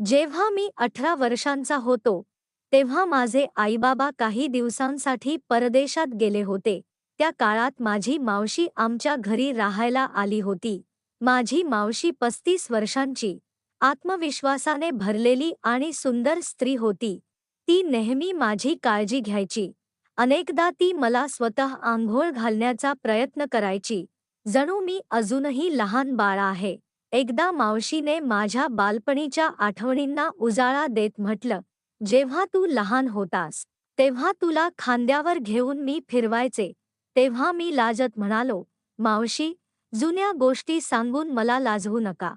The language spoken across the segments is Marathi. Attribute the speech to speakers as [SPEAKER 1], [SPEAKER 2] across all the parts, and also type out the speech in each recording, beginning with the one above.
[SPEAKER 1] जेव्हा मी अठरा वर्षांचा होतो तेव्हा माझे आईबाबा काही दिवसांसाठी परदेशात गेले होते. त्या काळात माझी मावशी आमच्या घरी राहायला आली होती. माझी मावशी पस्तीस वर्षांची आत्मविश्वासाने भरलेली आणि सुंदर स्त्री होती. ती नेहमी माझी काळजी घ्यायची. अनेकदा ती मला स्वतः आंघोळ घालण्याचा प्रयत्न करायची. जणू मी अजूनही लहान बाळ आहे. एकदा मावशीने माझ्या बालपणीच्या आठवणींना उजाळा देत म्हटलं जेव्हा तू लहान होतास तेव्हा तुला खांद्यावर घेऊन मी फिरवायचे तेव्हा मी लाजत म्हणालो मावशी जुन्या गोष्टी सांगून मला लाजवू नका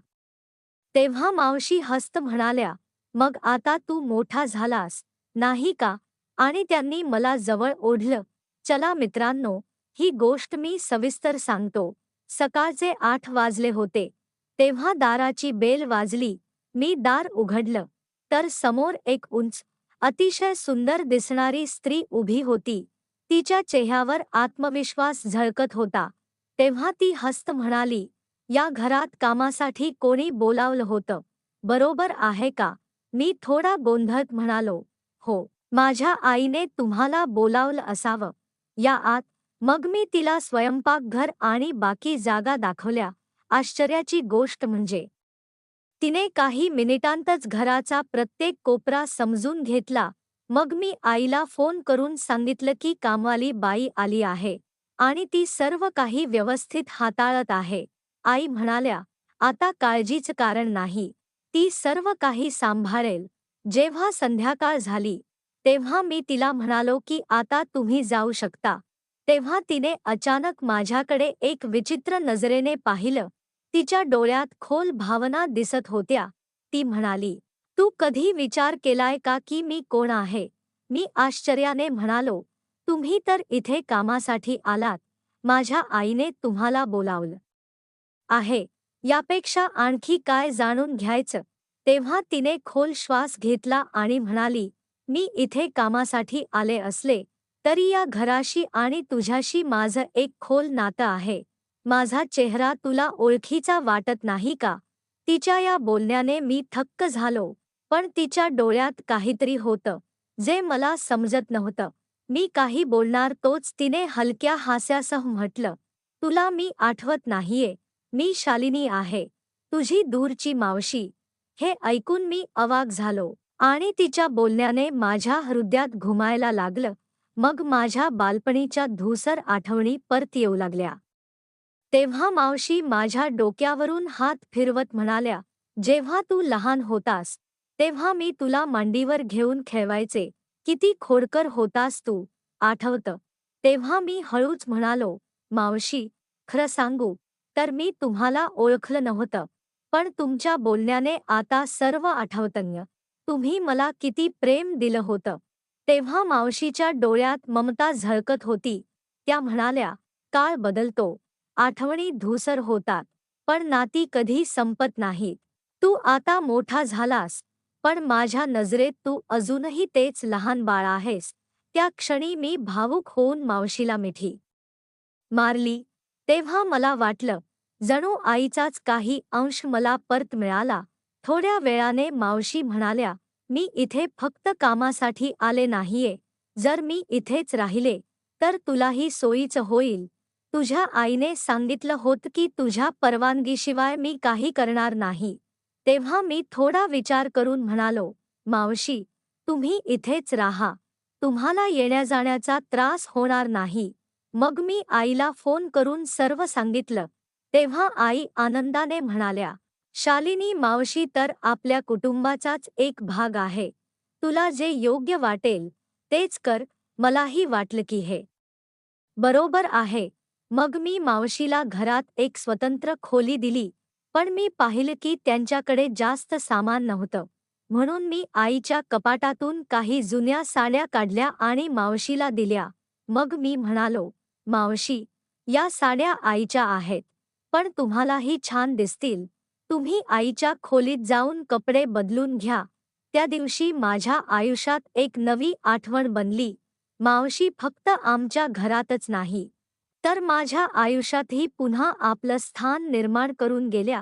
[SPEAKER 1] तेव्हा मावशी हस्त म्हणाल्या मग आता तू मोठा झालास नाही का आणि त्यांनी मला जवळ ओढलं चला मित्रांनो ही गोष्ट मी सविस्तर सांगतो. सकाळचे आठ वाजले होते. तेव्हा दाराची बेल वाजली. मी दार उघडलं. तर समोर एक उंच अतिशय सुंदर दिसणारी स्त्री उभी होती. तिच्या चेहऱ्यावर आत्मविश्वास झळकत होता. तेव्हा ती हस्त म्हणाली या घरात कामासाठी कोणी बोलावलं होतं? बरोबर आहे का? मी थोडा गोंधळत म्हणालो हो माझ्या आईने तुम्हाला बोलावलं असावं. या आत मग मी तिला स्वयंपाकघर आणि बाकी जागा दाखवल्या. आश्चर्याची गोष्ट म्हणजे तिने काही मिनिटांतच घराचा प्रत्येक कोपरा समजून घेतला. मग मी आईला फोन करून सांगितलं की कामवाली बाई आली आहे आणि ती सर्व काही व्यवस्थित हाताळत आहे. आई म्हणाल्या आता काळजीच कारण नाही. ती सर्व काही सांभाळेल. जेव्हा संध्याकाळ झाली तेव्हा मी तिला म्हणालो की आता तुम्ही जाऊ शकता. तेव्हा तिने अचानक माझ्याकडे एक विचित्र नजरेने पाहिलं. तिच्या डोळ्यात खोल भावना दिसत होत्या. ती म्हणाली तू कधी विचार केलाय का की मी कोण आहे? मी आश्चर्याने म्हणालो तुम्ही तर इथे कामासाठी आलात. माझ्या आईने तुम्हाला बोलावलं आहे. यापेक्षा आणखी काय जाणून घ्यायचं? तेव्हा तिने खोल श्वास घेतला आणि म्हणाली मी इथे कामासाठी आले असले तरी या घराशी आणि तुझ्याशी माझं एक खोल नातं आहे. माझा चेहरा तुला ओळखीचा वाटत नाही का? तिच्या या बोलण्याने मी थक्क झालो पण तिच्या डोळ्यात काहीतरी होतं जे मला समजत नव्हतं. मी काही बोलणार तोच तिने हलक्या हास्यासह म्हटलं तुला मी आठवत नाहीये मी शालिनी आहे तुझी दूरची मावशी. हे ऐकून मी अवाक झालो आणि तिच्या बोलण्याने माझ्या हृदयात घुमायला लागलं. मग माझ्या बालपणीच्या धूसर आठवणी परत येऊ लागल्या. तेव्हा मावशी माझ्या डोक्यावरून हात फिरवत म्हणाल्या जेव्हा तू लहान होतास तेव्हा मी तुला मांडीवर घेऊन खेळवायचे. किती खोडकर होतास तू आठवतं. तेव्हा मी हळूच म्हणालो मावशी खरं सांगू तर मी तुम्हाला ओळखलं नव्हतं पण तुमच्या बोलण्याने आता सर्व आठवतन्य तुम्ही मला किती प्रेम दिलं होतं. तेव्हा मावशीच्या डोळ्यात ममता झळकत होती. त्या म्हणाल्या काळ बदलतो. आठवणी धूसर होतात पण नाती कधी संपत नाहीत. तू आता मोठा झालास पण माझ्या नजरेत तू अजूनही तेच लहान बाळ आहेस. त्या क्षणी मी भावुक होऊन मावशीला मिठी. मारली. तेव्हा मला वाटलं जणू आईचाच काही अंश मला परत मिळाला. थोड्या वेळाने मावशी म्हणाल्या मी इथे फक्त कामासाठी आले नाहीये. जर मी इथेच राहिले तर तुलाही सोयीचं होईल. तुझ्या आईने सांगितलं होतं की तुझ्या परवानगीशिवाय मी काही करणार नाही. तेव्हा मी थोडा विचार करून म्हणालो मावशी तुम्ही इथेच राहा. तुम्हाला येण्याजाण्याचा त्रास होणार नाही. मग मी आईला फोन करून सर्व सांगितलं. तेव्हा आई आनंदाने म्हणाल्या शालिनी मावशी तर आपल्या कुटुंबाचाच एक भाग आहे. तुला जे योग्य वाटेल तेच कर मलाही वाटलं की हे बरोबर आहे. मग मी मावशीला घरात एक स्वतंत्र खोली दिली पण मी पाहिलं की त्यांच्याकडे जास्त सामान नव्हतं. म्हणून मी आईच्या कपाटातून काही जुन्या साड्या काढल्या आणि मावशीला दिल्या. मग मी म्हणालो मावशी या साड्या आईच्या आहेत पण तुम्हालाही छान दिसतील. तुम्ही आईच्या खोलीत जाऊन कपडे बदलून घ्या. त्या दिवशी माझ्या आयुष्यात एक नवी आठवण बनली. मावशी फक्त आमच्या घरातच नाही. तर माझ्या आयुष्यातही पुन्हा आपलं स्थान निर्माण करून गेल्या.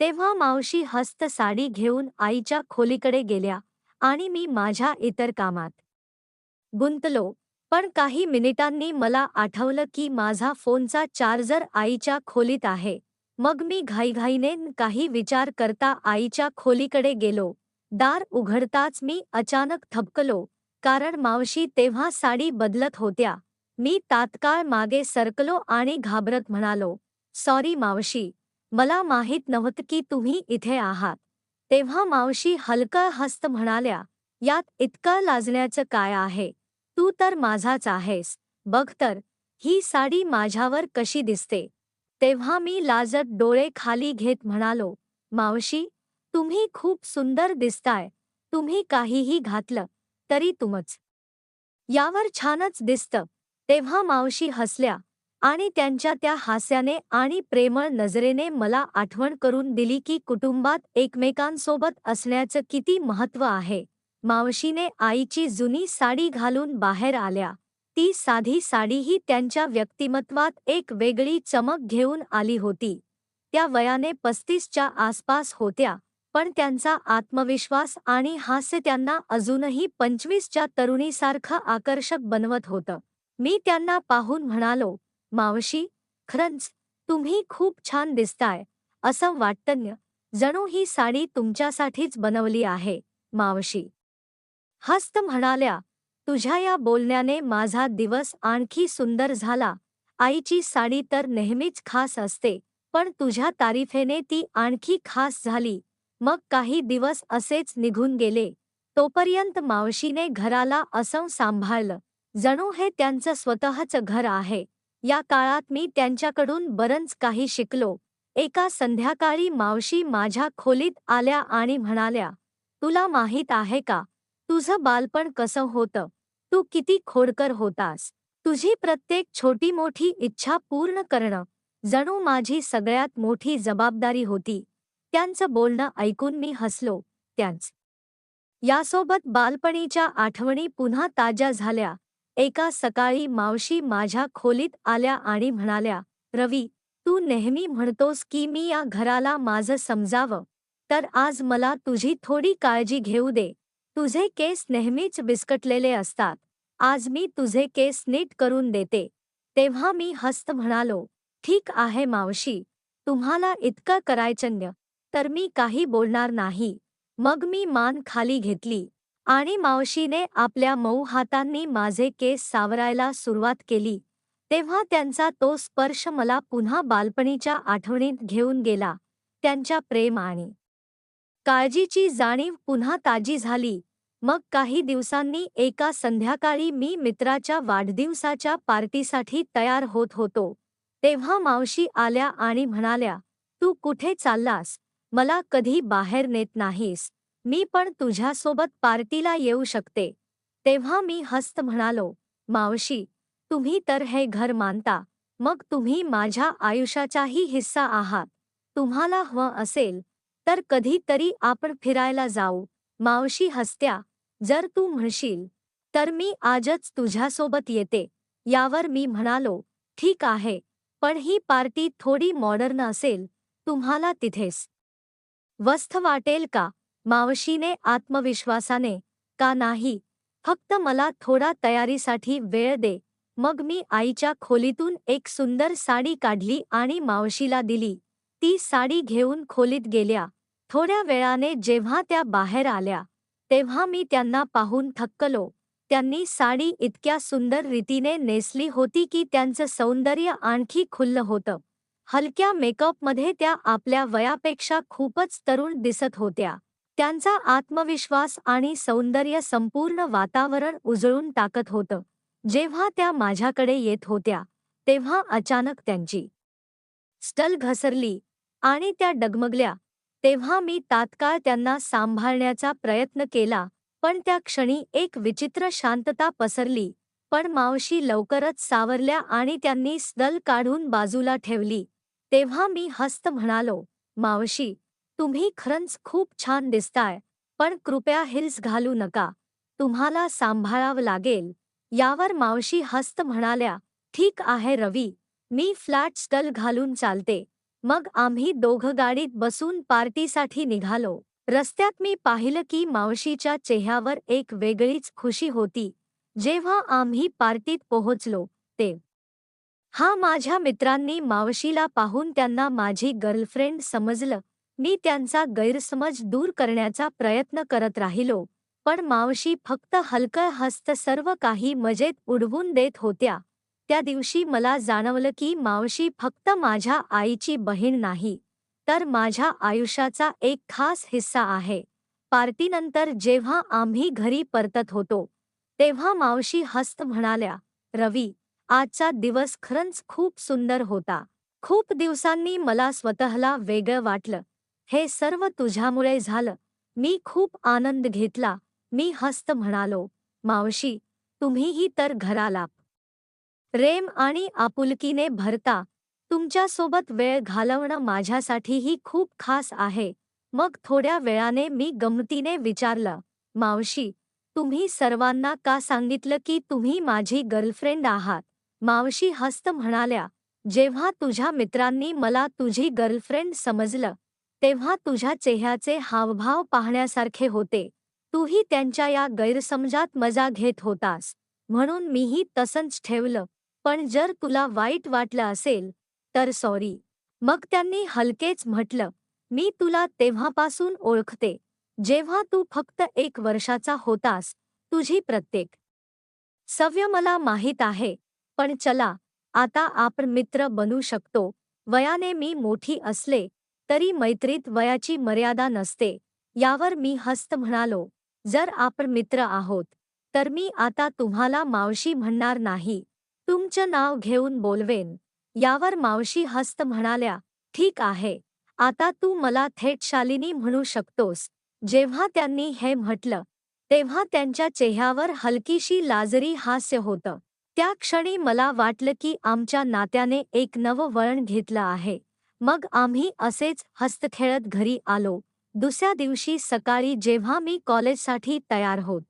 [SPEAKER 1] तेव्हा मावशी हस्त साडी घेऊन आईच्या खोलीकडे गेल्या आणि मी माझ्या इतर कामात गुंतलो. पण काही मिनिटांनी मला आठवलं की माझा फोनचा चार्जर आईच्या खोलीत आहे. मग मी घाईघाईने काही विचार करता आईच्या खोलीकडे गेलो. दार उघडताच मी अचानक थबकलो कारण मावशी तेव्हा साडी बदलत होत्या. मी तात्काळ मागे सरकलो आणि घाबरत म्हणालो सॉरी मावशी मला माहीत नव्हतं की तुम्ही इथे आहात. तेव्हा मावशी हलकं हस्त म्हणाल्या यात इतकं लाजण्याचं काय आहे? तू तर माझाच आहेस. बघ तर ही साडी माझ्यावर कशी दिसते? तेव्हा मी लाजत डोळे खाली घेत म्हणालो मावशी तुम्ही खूप सुंदर दिसताय. तुम्ही काहीही घातलं तरी तुमच. यावर छानच दिसतं. तेव्हा मावशी हसल्या आणि त्यांच्या त्या हास्याने आणि प्रेमळ नजरेने मला आठवण करून दिली की कुटुंबात एकमेकांसोबत असण्याचं किती महत्त्व आहे. मावशीने आईची जुनी साडी घालून बाहेर आल्या. ती साधी साडीही त्यांच्या व्यक्तिमत्वात एक वेगळी चमक घेऊन आली होती. त्या वयाने पस्तीसच्या आसपास होत्या पण त्यांचा आत्मविश्वास आणि हास्य त्यांना अजूनही पंचवीसच्या तरुणीसारखं आकर्षक बनवत होतं. मी त्यांना पाहून म्हणालो मावशी खरंच तुम्ही खूप छान दिसताय असं वाटतं जणू ही साडी तुमच्यासाठीच बनवली आहे मावशी. हस्त म्हणाल्या तुझ्या या बोलण्याने माझा दिवस आणखी सुंदर झाला. आईची साडी तर नेहमीच खास असते पण तुझ्या तारीफेने ती आणखी खास झाली. मग काही दिवस असेच निघून गेले. तोपर्यंत मावशीने घराला असं सांभाळलं. जणू हे त्यांचं स्वतःचं घर आहे. या काळात मी त्यांच्याकडून बरंच काही शिकलो. एका संध्याकाळी मावशी माझ्या खोलीत आल्या आणि म्हणाल्या तुला माहीत आहे का? तुझं बालपण कसं होतं? तू किती खोडकर होतास? तुझी प्रत्येक छोटी मोठी इच्छा पूर्ण करणं. जणू माझी सगळ्यात मोठी जबाबदारी होती. त्यांचं बोलणं ऐकून मी हसलो. त्यांच यासोबत बालपणीच्या आठवणी पुन्हा ताज्या झाल्या. एका सकाळी मावशी माझ्या खोलीत आल्या आणि म्हणाल्या रवी तू नेहमी म्हणतोस की मी या घराला माझं समजावं तर आज मला तुझी थोडी काळजी घेऊ दे. तुझे केस नेहमीच बिस्कटलेले असतात. आज मी तुझे केस नीट करून देते. तेव्हा मी हस्त म्हणालो ठीक आहे मावशी तुम्हाला इतकं करायचन्य तर मी काही बोलणार नाही. मग मी मान खाली घेतली. आणि मावशीने आपल्या मऊ हातांनी माझे केस सावरायला सुरुवात केली. तेव्हा त्यांचा तो स्पर्श मला पुन्हा बालपणीच्या आठवणीत घेऊन गेला त्यांच्या प्रेम आणि काळजीची जाणीव पुन्हा ताजी झाली. मग काही दिवसांनी एका संध्याकाळी मी मित्राच्या वाढदिवसाच्या पार्टीसाठी तयार होत होतो. तेव्हा मावशी आल्या आणि म्हणाल्या तू कुठे चाललास? मला कधी बाहेर नेत नाहीस. मी पण तुझ्यासोबत पार्टीला येऊ शकते. तेव्हा मी हस्त म्हणालो मावशी तुम्ही तर हे घर मानता मग तुम्ही माझ्या आयुष्याचाही हिस्सा आहात. तुम्हाला हवं असेल तर कधीतरी आपण फिरायला जाऊ. मावशी हसत्या जर तू म्हणशील तर मी आजच तुझ्यासोबत येते. यावर मी म्हणालो ठीक आहे पण ही पार्टी थोडी मॉडर्न असेल तुम्हाला तिथेच. वस्थ वाटेल का? मावशीने आत्मविश्वासाने का नाही? फक्त मला थोडा तयारीसाठी वेळ दे. मग मी आईच्या खोलीतून एक सुंदर साडी काढली आणि मावशीला दिली. ती साडी घेऊन खोलीत गेल्या. थोड्या वेळाने जेव्हा त्या बाहेर आल्या तेव्हा मी त्यांना पाहून थक्कलो. त्यांनी साडी इतक्या सुंदर रीतीने नेसली होती की त्यांचं सौंदर्य आणखी खुल्ल होतं. हलक्या मेकअपमध्ये त्या आपल्या वयापेक्षा खूपच तरुण दिसत होत्या. त्यांचा आत्मविश्वास आणि सौंदर्य संपूर्ण वातावरण उजळून टाकत होतं. जेव्हा त्या माझ्याकडे येत होत्या तेव्हा अचानक त्यांची स्टल घसरली आणि त्या डगमगल्या. तेव्हा मी तात्काळ त्यांना सांभाळण्याचा प्रयत्न केला पण त्या क्षणी एक विचित्र शांतता पसरली. पण मावशी लवकरच सावरल्या आणि त्यांनी स्दल काढून बाजूला ठेवली. तेव्हा मी हस्त म्हणालो मावशी तुम्ही खरंच खूप छान दिसताय पण कृपया हिल्स घालू नका. तुम्हाला सांभाळावं लागेल. यावर मावशी हस्त म्हणाल्या ठीक आहे रवी मी फ्लॅट स्टल घालून चालते. मग आम्ही दोघं गाडीत बसून पार्टीसाठी निघालो. रस्त्यात मी पाहिलं की मावशीच्या चेहऱ्यावर एक वेगळीच खुशी होती. जेव्हा आम्ही पार्टीत पोहोचलो ते हा माझ्या मित्रांनी मावशीला पाहून त्यांना माझी गर्लफ्रेंड समजलं. मी त्यांचा गैरसमज दूर करण्याचा प्रयत्न करत राहिलो पण मावशी फक्त हलकं हस्त सर्व काही मजेत उडवून देत होत्या. त्या दिवशी मला जाणवलं की मावशी फक्त माझ्या आईची बहीण नाही तर माझ्या आयुष्याचा एक खास हिस्सा आहे. पार्टीनंतर जेव्हा आम्ही घरी परतत होतो तेव्हा मावशी हस्त म्हणाल्या रवी आजचा दिवस खरंच खूप सुंदर होता. खूप दिवसांनी मला स्वतःला वेगळं वाटलं. हे सर्व तुझ्यामुळे झालं. मी खूप आनंद घेतला. मी हस्त म्हणालो मावशी तुम्हीही तर घराला प्रेम आणि आपुलकीने भरता. तुमच्यासोबत वेळ घालवणं माझ्यासाठीही खूप खास आहे. मग थोड्या वेळाने मी गमतीने विचारलं मावशी तुम्ही सर्वांना का सांगितलं की तुम्ही माझी गर्लफ्रेंड आहात? मावशी हस्त म्हणाल्या जेव्हा तुझ्या मित्रांनी मला तुझी गर्लफ्रेंड समजलं तेव्हा तुझ्या चेहऱ्याचे हावभाव पाहण्यासारखे होते. तूही त्यांच्या या गैरसमजात मजा घेत होतास. म्हणून मीही तसंच ठेवलं. पण जर तुला वाईट वाटलं असेल तर सॉरी. मग त्यांनी हलकेच म्हटलं मी तुला तेव्हापासून ओळखते. जेव्हा तू फक्त एक वर्षाचा होतास तुझी प्रत्येक सव्य मला माहीत आहे. पण चला आता आपण मित्र बनू शकतो. वयाने मी मोठी असले तरी मैत्रीत वयाची मर्यादा नसते. यावर मी हस्त म्हणालो जर आपण मित्र आहोत तर मी आता तुम्हाला मावशी म्हणणार नाही. तुमचं नाव घेऊन बोलवेन. यावर मावशी हस्त म्हणाल्या ठीक आहे. आता तू मला थेट शालिनी म्हणू शकतोस. जेव्हा त्यांनी हे म्हटलं तेव्हा त्यांच्या चेहऱ्यावर हलकीशी लाजरी हास्य होतं. त्या क्षणी मला वाटलं की आमच्या नात्याने एक नवं वळण घेतलं आहे. मग आम्ही असेच हस्तखेळत घरी आलो. दुसऱ्या दिवशी सकाळी जेव्हा मी कॉलेजसाठी तयार होत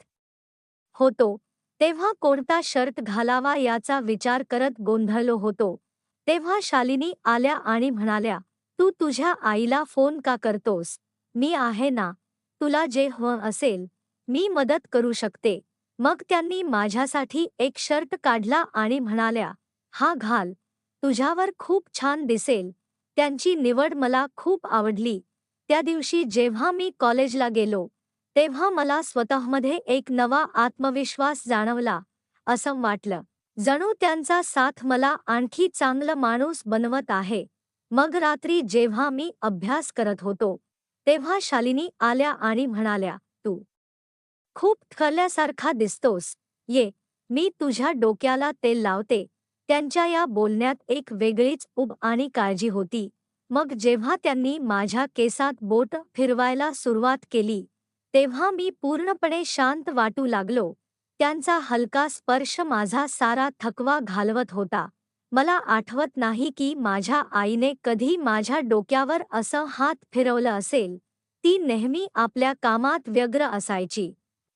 [SPEAKER 1] होतो तेव्हा कोणता शर्ट घालावा याचा विचार करत गोंधळलो होतो. तेव्हा शालिनी आल्या आणि म्हणाल्या तू तुझ्या आईला फोन का करतोस? मी आहे ना तुला जे हवं असेल मी मदत करू शकते. मग त्यांनी माझ्यासाठी एक शर्ट काढला आणि म्हणाल्या हा घाल तुझ्यावर खूप छान दिसेल त्यांची निवड मला खूप आवडली. त्या दिवशी जेव्हा मी कॉलेजला गेलो तेव्हा मला स्वतःमध्ये एक नवा आत्मविश्वास जाणवला असं वाटलं. जणू त्यांचा साथ मला आणखी चांगलं माणूस बनवत आहे. मग रात्री जेव्हा मी अभ्यास करत होतो तेव्हा शालिनी आल्या आणि म्हणाल्या तू खूप थकल्यासारखा दिसतोस. ये मी तुझ्या डोक्याला तेल लावते. त्यांच्या या बोलण्यात एक वेगळीच उब आणि काळजी होती. मग जेव्हा त्यांनी माझ्या केसात बोट फिरवायला सुरुवात केली तेव्हा मी पूर्णपणे शांत वाटू लागलो. त्यांचा हलका स्पर्श माझा सारा थकवा घालवत होता. मला आठवत नाही की माझ्या आईने कधी माझ्या डोक्यावर असं हात फिरवलं असेल. ती नेहमी आपल्या कामात व्यग्र असायची.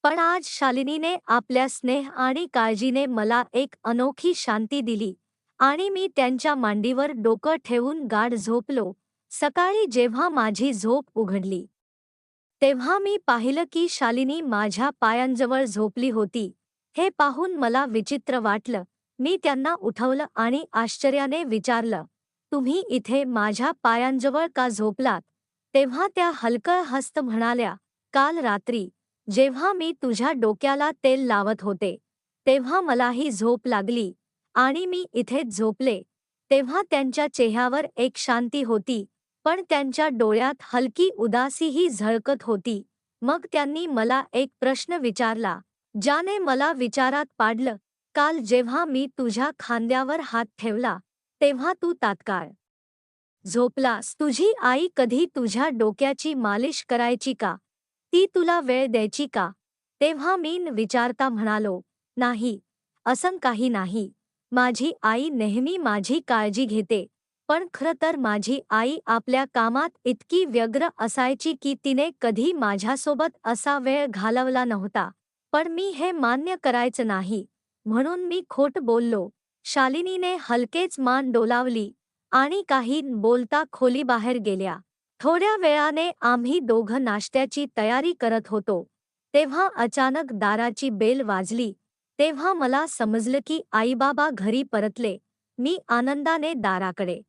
[SPEAKER 1] पण आज शालिनीने आपल्या स्नेह आणि काळजीने मला एक अनोखी शांती दिली आणि मी त्यांच्या मांडीवर डोकं ठेवून गाढ झोपलो. सकाळी जेव्हा माझी झोप उघडली तेव्हा मी पाहिलं की शालिनी माझ्या पायांजवळ झोपली होती. हे पाहून मला विचित्र वाटलं. मी त्यांना उठवलं आणि आश्चर्याने विचारलं तुम्ही इथे माझ्या पायांजवळ का झोपलात? तेव्हा त्या हलकळ हस्त म्हणाल्या काल रात्री जेव्हा मी तुझ्या डोक्याला तेल लावत होते तेव्हा मलाही झोप लागली आणि मी इथेच झोपले. तेव्हा त्यांच्या चेहऱ्यावर एक शांती होती पण त्यांच्या डोळ्यात हलकी उदासीही झळकत होती. मग त्यांनी मला एक प्रश्न विचारला ज्याने मला विचारात पाडलं काल जेव्हा मी तुझ्या खांद्यावर हात ठेवला तेव्हा तू तात्काळ झोपलास. तुझी आई कधी तुझ्या डोक्याची मालिश करायची का? ती तुला वेळ द्यायची का? तेव्हा मी विचारता म्हणालो नाही असं काही नाही. माझी आई नेहमी माझी काळजी घेते. पण खरं तर माझी आई आपल्या कामात इतकी व्यग्र असायची की तिने कधी माझ्यासोबत असा वेळ घालवला नव्हता. पण मी हे मान्य करायचं नाही. म्हणून मी खोट बोललो. शालिनीने हलकेच मान डोलावली आणि काही बोलता खोलीबाहेर गेल्या. थोड्या वेळाने आम्ही दोघं नाश्त्याची तयारी करत होतो. तेव्हा अचानक दाराची बेल वाजली. तेव्हा मला समजलं की आईबाबा घरी परतले. मी आनंदाने दाराकडे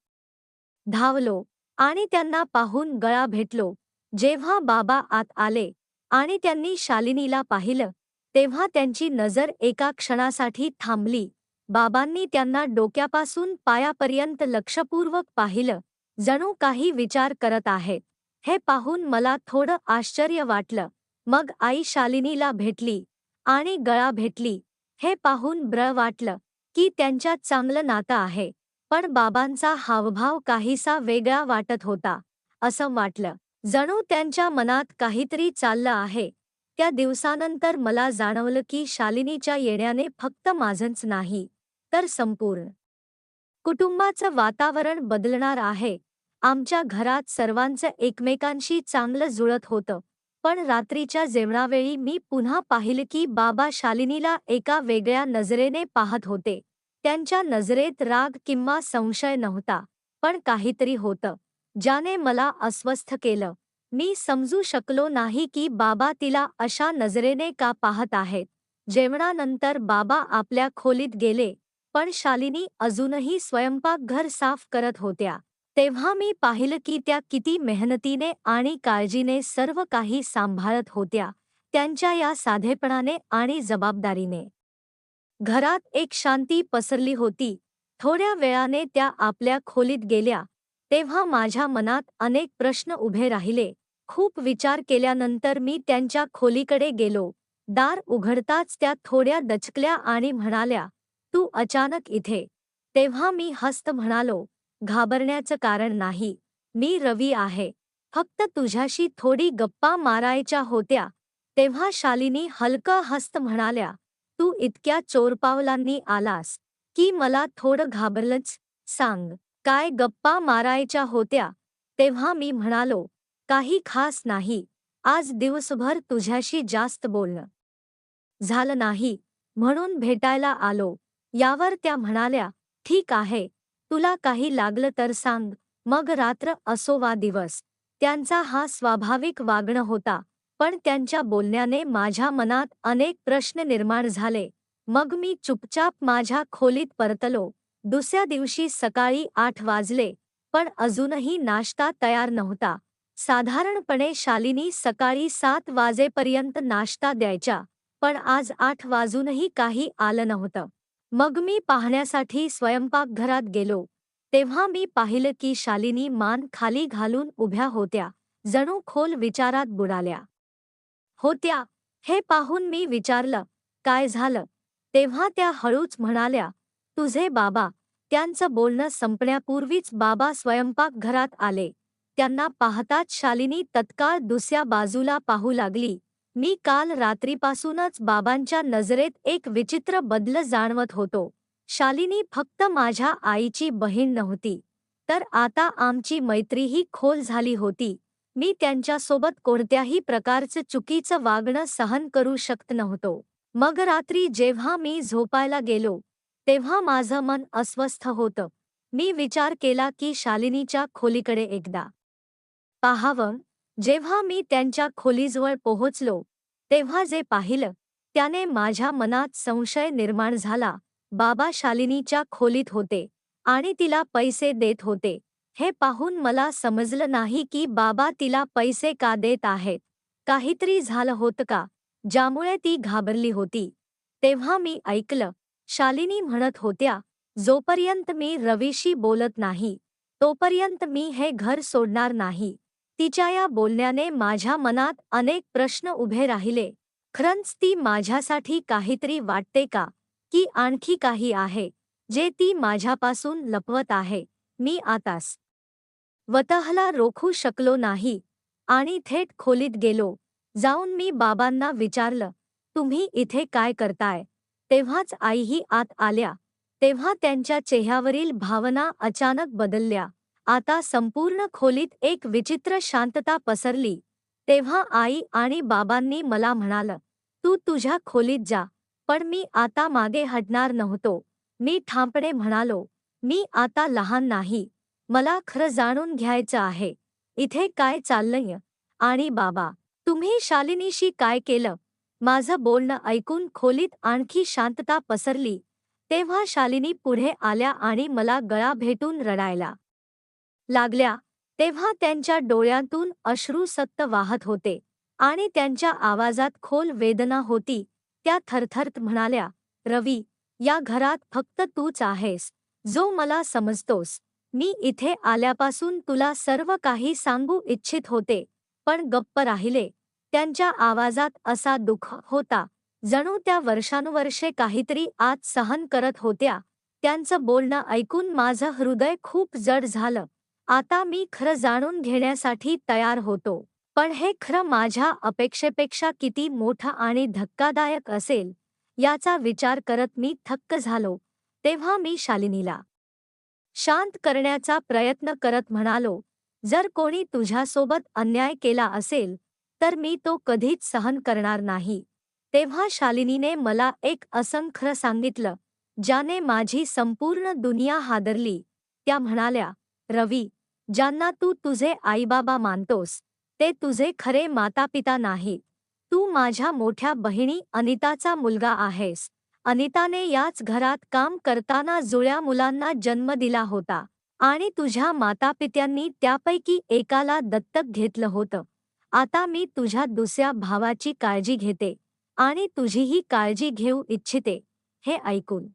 [SPEAKER 1] धावलो आणि त्यांना पाहून गळा भेटलो. जेव्हा बाबा आत आले आणि त्यांनी शालिनीला पाहिलं तेव्हा त्यांची नजर एका क्षणासाठी थांबली. बाबांनी त्यांना डोक्यापासून पायापर्यंत लक्षपूर्वक पाहिलं. जणू काही विचार करत आहेत. हे पाहून मला थोडं आश्चर्य वाटलं. मग आई शालिनीला भेटली आणि गळा भेटली. हे पाहून ब्र वाटलं की त्यांच्यात चांगलं नातं आहे. पण बाबांचा हावभाव काहीसा वेगळा वाटत होता. असं वाटलं. जणू त्यांच्या मनात काहीतरी चाललं आहे. त्या दिवसानंतर मला जाणवलं की शालिनीच्या येण्याने फक्त माझंच नाही तर संपूर्ण कुटुंबाचं वातावरण बदलणार आहे. आमच्या घरात सर्वांचं एकमेकांशी चांगलं जुळत होतं. पण रात्रीच्या जेवणावेळी मी पुन्हा पाहिलं की बाबा शालिनीला एका वेगळ्या नजरेने पाहत होते. त्यांच्या नजरेत राग किंवा संशय नव्हता पण काहीतरी होतं ज्याने मला अस्वस्थ केलं. मी समजू शकलो नाही की बाबा तिला अशा नजरेने का पाहत आहेत. जेवणानंतर बाबा आपल्या खोलीत गेले पण शालिनी अजूनही स्वयंपाकघर साफ करत होत्या. तेव्हा मी पाहिलं की त्या किती मेहनतीने आणि काळजीने सर्व काही सांभाळत होत्या त्यांच्या या साधेपणाने आणि जबाबदारीने. घरात एक शांती पसरली होती. थोड्या वेळाने त्या आपल्या खोलीत गेल्या तेव्हा माझ्या मनात अनेक प्रश्न उभे राहिले. खूप विचार केल्यानंतर मी त्यांच्या खोलीकडे गेलो. दार उघडताच त्या थोड्या दचकल्या आणि म्हणाल्या तू अचानक इथे. तेव्हा मी हस्त म्हणालो घाबरण्याचं कारण नाही. मी रवी आहे. फक्त तुझ्याशी थोडी गप्पा मारायच्या होत्या. तेव्हा शालिनी हलकं हस्त म्हणाल्या तू इतक्या चोरपावलांनी आलास. की मला थोडं घाबरलंच? सांग काय गप्पा मारायच्या होत्या? तेव्हा मी म्हणालो काही खास नाही. आज दिवसभर तुझ्याशी जास्त बोलणं झालं नाही. म्हणून भेटायला आलो. यावर त्या म्हणाल्या ठीक आहे. तुला काही लागलं तर सांग. मग रात्र असो वा दिवस. त्यांचा हा स्वाभाविक वागणं होता. पण त्यांच्या बोलण्याने माझ्या मनात अनेक प्रश्न निर्माण झाले. मग मी चुपचाप माझ्या खोलीत परतलो. दुसऱ्या दिवशी सकाळी आठ वाजले. पण अजूनही नाश्ता तयार नव्हता. साधारणपणे शालिनी सकाळी सात वाजेपर्यंत नाश्ता द्यायच्या. पण आज आठ वाजूनही काही आलं नव्हतं. मग मी पाहण्यासाठी स्वयंपाकघरात गेलो. तेव्हा मी पाहिलं की शालिनी मान खाली घालून उभ्या होत्या. जणू खोल विचारात बुडाल्या. होत्या हे पाहून मी विचारलं काय झालं? तेव्हा त्या हळूच म्हणाल्या तुझे बाबा त्यांचं बोलणं संपण्यापूर्वीच बाबा स्वयंपाकघरात आले. त्यांना पाहताच शालिनी तत्काळ दुसऱ्या बाजूला पाहू लागली. मी काल रात्रीपासूनच बाबांच्या नजरेत एक विचित्र बदल जाणवत होतो. शालिनी फक्त माझ्या आईची बहीण नव्हती. तर आता आमची मैत्रीही खोल झाली होती. मी त्यांच्यासोबत कोणत्याही प्रकारचं चुकीचं वागणं सहन करू शकत नव्हतो. मग रात्री जेव्हा मी झोपायला गेलो तेव्हा माझं मन अस्वस्थ होतं. मी विचार केला की शालिनीच्या खोलीकडे एकदा पाहावं. जेव्हा मी त्यांच्या खोलीजवळ पोहोचलो तेव्हा जे पाहिलं त्याने माझ्या मनात संशय निर्माण झाला. बाबा शालिनीच्या खोलीत होते आणि तिला पैसे देत होते. हे पाहून मला समजलं नाही की बाबा तिला पैसे का देत आहेत. काहीतरी झालं होतं का ज्यामुळे ती घाबरली होती. तेव्हा मी ऐकलं शालिनी म्हणत होत्या जोपर्यंत मी रवीशी बोलत नाही तोपर्यंत मी हे घर सोडणार नाही. तिच्या या बोलण्याने माझ्या मनात अनेक प्रश्न उभे राहिले. खरंच ती माझ्यासाठी काहीतरी वाटते का? की आणखी काही आहे जे ती माझ्यापासून लपवत आहे. मी आतास वतहला रोखू शकलो नाही आणि थेट खोलीत गेलो. जाऊन मी बाबांना विचारलं तुम्ही इथे काय करताय? तेव्हाच आईही आत आल्या. तेव्हा त्यांच्या चेहऱ्यावरील भावना अचानक बदलल्या. आता संपूर्ण खोलीत एक विचित्र शांतता पसरली. तेव्हा आई आणि बाबांनी मला म्हणालं तू तुझ्या खोलीत जा पण मी आता मागे हटणार नव्हतो. मी ठामपणे म्हणालो मी आता लहान नाही. मला खरं जाणून घ्यायचं आहे. इथे काय चाललंय? आणि बाबा तुम्ही शालिनीशी काय केलं? माझं बोलणं ऐकून खोलीत आणखी शांतता पसरली. तेव्हा शालिनी पुढे आल्या आणि मला गळा भेटून रडायला. लागल्या तेव्हा त्यांच्या डोळ्यांतून अश्रू सत्त वाहत होते आणि त्यांच्या आवाजात खोल वेदना होती. त्या थरथरत म्हणाल्या रवी या घरात फक्त तूच आहेस जो मला समजतोस. मी इथे आल्यापासून तुला सर्व काही सांगू इच्छित होते पण गप्प राहिले. त्यांच्या आवाजात असा दुःख होता. जणू त्या वर्षानुवर्षे काहीतरी आत सहन करत होत्या. त्यांचं बोलणं ऐकून माझं हृदय खूप जड झालं. आता मी खरं जाणून घेण्यासाठी तयार होतो. पण हे खरं माझ्या अपेक्षेपेक्षा किती मोठं आणि धक्कादायक असेल याचा विचार करत मी थक्क झालो तेव्हा मी शालिनीला शांत करण्याचा प्रयत्न करत म्हणालो जर कोणी तुझ्यासोबत अन्याय केला असेल तर मी तो कधीच सहन करणार नाही. तेव्हा शालिनीने मला एक असंख्य सांगितलं ज्याने माझी संपूर्ण दुनिया हादरली. त्या म्हणाल्या रवी ज्यांना तू तुझे आईबाबा मानतोस ते तुझे खरे मातापिता नाहीत. तू माझ्या मोठ्या बहिणी अनिताचा मुलगा आहेस. अनिताने याच घरात काम करताना जुळ्या मुलांना जन्म दिला होता आणि तुझ्या मातापित्यांनी त्यापैकी एकाला दत्तक घेतलं होतं. आता मी तुझ्या दुसऱ्या भावाची काळजी घेते आणि तुझीही काळजी घेऊ इच्छिते हे ऐकून.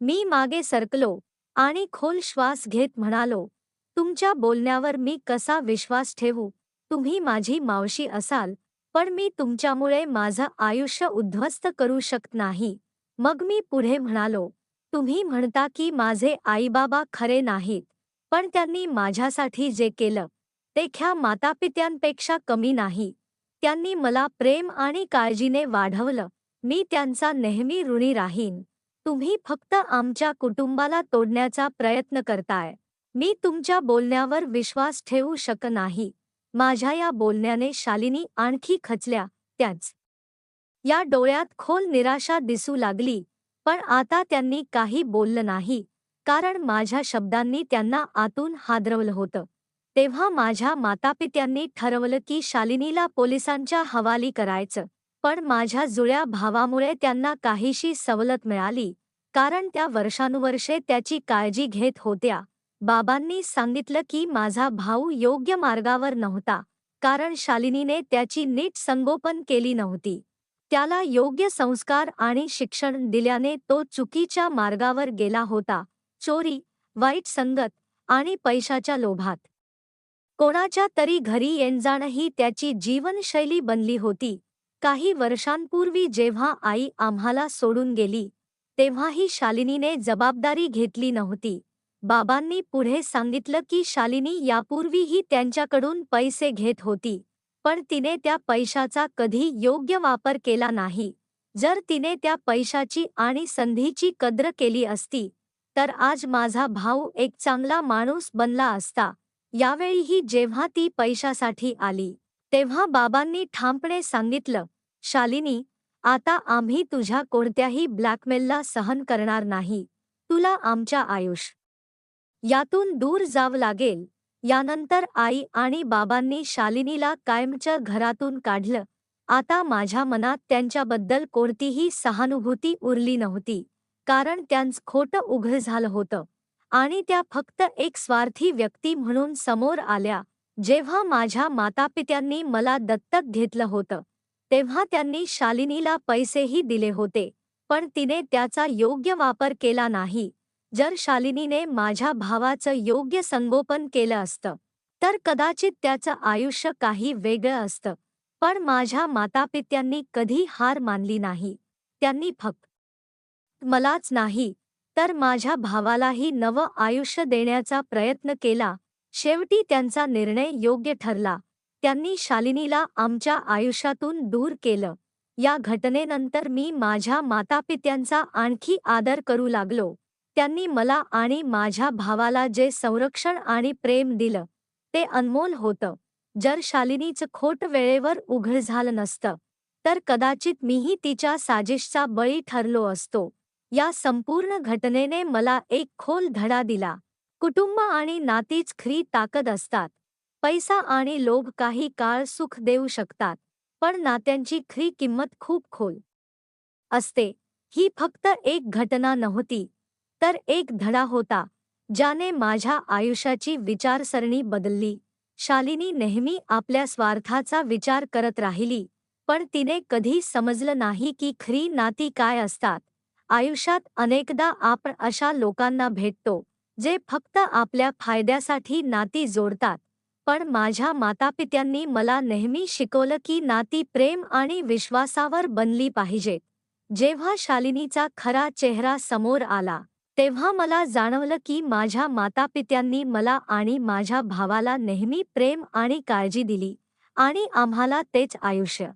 [SPEAKER 1] मी मागे सरकलो आणि खोल श्वास घेत म्हणालो तुमच्या बोलण्यावर मी कसा विश्वास ठेवू? तुम्ही माझी मावशी असाल पण मी तुमच्यामुळे माझं आयुष्य उद्ध्वस्त करू शकत नाही. मग मी पुढे म्हणालो तुम्ही म्हणता की माझे आईबाबा खरे नाहीत पण त्यांनी माझ्यासाठी जे केलं ते ख्या मातापित्यांपेक्षा कमी नाही. त्यांनी मला प्रेम आणि काळजीने वाढवलं मी त्यांचा नेहमी ऋणी राहीन. तुम्ही फक्त आमच्या कुटुंबाला तोडण्याचा प्रयत्न करताय. मी तुमच्या बोलण्यावर विश्वास ठेवू शक नाही. माझ्या या बोलण्याने शालिनी आणखी खचल्या. त्याच या डोळ्यात खोल निराशा दिसू लागली. पण आता त्यांनी काही बोललं नाही. कारण माझ्या शब्दांनी त्यांना आतून हादरवलं होतं. तेव्हा माझ्या मातापित्यांनी ठरवलं की शालिनीला पोलिसांच्या हवाली करायचं. पण माझ्या जुळ्या भावामुळे त्यांना काहीशी सवलत मिळाली. कारण त्या वर्षानुवर्षे त्याची काळजी घेत होत्या. बाबांनी सांगितलं की माझा भाऊ योग्य मार्गावर नव्हता कारण शालिनीने त्याची नीट संगोपन केली नव्हती. त्याला योग्य संस्कार आणि शिक्षण दिल्याने तो चुकीच्या मार्गावर गेला होता चोरी वाईट संगत आणि पैशाच्या लोभात. कोणाच्या तरी घरी येणजाणं ही त्याची जीवनशैली बनली होती. काही वर्षांपूर्वी जेव्हा आई आम्हाला सोडून गेली तेव्हाही शालिनीने जबाबदारी घेतली नव्हती. बाबांनी पुढे सांगितलं की शालिनी यापूर्वीही त्यांच्याकडून पैसे घेत होती पण तिने त्या पैशाचा कधी योग्य वापर केला नाही. जर तिने त्या पैशाची आणि संधीची कद्र केली असती तर आज माझा भाऊ एक चांगला माणूस बनला असता. यावेळीही जेव्हा ती पैशासाठी आली तेव्हा बाबांनी ठामपणे सांगितलं शालिनी आता आम्ही तुझ्या कोणत्याही ब्लॅकमेलला सहन करणार नाही. तुला आमच्या आयुष यातून दूर जावं लागेल. यानंतर आई आणि बाबांनी शालिनीला कायमच्या घरातून काढलं. आता माझ्या मनात त्यांच्याबद्दल कोणतीही सहानुभूती उरली नव्हती कारण त्यांचं खोटं उघड झालं होतं. आणि त्या फक्त एक स्वार्थी व्यक्ती म्हणून समोर आल्या. जेव्हा माझ्या मातापित्यांनी मला दत्तक घेतलं होतं तेव्हा त्यांनी शालिनीला पैसेही दिले होते पण तिने त्याचा योग्य वापर केला नाही. जर शालिनीने माझ्या भावाचं योग्य संगोपन केलं असतं तर कदाचित त्याचं आयुष्य काही वेगळं असतं. पण माझ्या मातापित्यांनी कधी हार मानली नाही. त्यांनी फक्त मलाच नाही. तर माझ्या भावालाही नवं आयुष्य देण्याचा प्रयत्न केला. शेवटी त्यांचा निर्णय योग्य ठरला. त्यांनी शालिनीला आमच्या आयुष्यातून दूर केलं. या घटनेनंतर मी माझ्या मातापित्यांचा आणखी आदर करू लागलो. त्यांनी मला आणि माझ्या भावाला जे संरक्षण आणि प्रेम दिलं ते अनमोल होतं. जर शालिनीचं खोट वेळेवर उघड झालं नसतं तर कदाचित मीही तिच्या साजिशचा बळी ठरलो असतो. या संपूर्ण घटनेने मला एक खोल धडा दिला. कुटुंब आणि नातीच खरी ताकद असतात. पैसा आणि लोभ काही काळ सुख देऊ शकतात पण नात्यांची खरी किंमत खूप खोल असते. ही फक्त एक घटना नव्हती. तर एक धडा होता ज्याने माझ्या आयुष्याची विचारसरणी बदलली. शालिनी नेहमी आपल्या स्वार्थाचा विचार करत राहिली पण तिने कधी समजलं नाही की खरी नाती काय असतात. आयुष्यात अनेकदा आपण अशा लोकांना भेटतो जे फक्त आपल्या फायद्यासाठी नाती जोडतात पण माझ्या मातापित्यांनी मला नेहमी शिकवलं की नाती प्रेम आणि विश्वासावर बनली पाहिजेत. जेव्हा शालिनीचा खरा चेहरा समोर आला तेव्हा मला जाणवलं की माझ्या मातापित्यांनी मला आणि माझ्या भावाला नेहमी प्रेम आणि काळजी दिली आणि आम्हाला तेच आयुष्य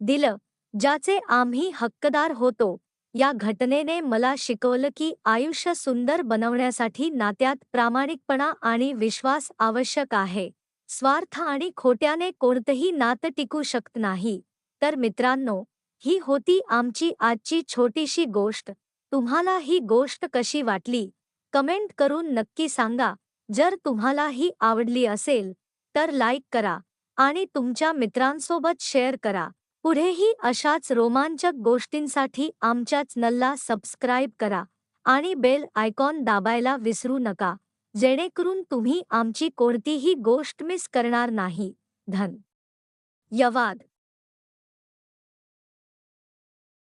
[SPEAKER 1] दिलं ज्याचे आम्ही हक्कदार होतो. या घटनेने मला शिकवलं की आयुष्य सुंदर बनवण्यासाठी नात्यात प्रामाणिकपणा आणि विश्वास आवश्यक आहे. स्वार्थ आणि खोट्याने कोणतंही नातं टिकू शकत नाही. तर मित्रांनो ही होती आमची आजची छोटीशी गोष्ट. तुम्हाला ही गोष्ट कशी वाटली? कमेंट करून नक्की सांगा. जर तुम्हाला ही आवडली असेल तर लाईक करा आणि तुमच्या मित्रांसोबत शेअर करा. पुढेही अशाच रोमांचक गोष्टींसाठी आमच्या चॅनलला सबस्क्राईब करा आणि बेल आयकॉन दाबायला विसरू नका जेणेकरून तुम्ही आमची कोणतीही गोष्ट मिस करणार नाही. धन. यवाद.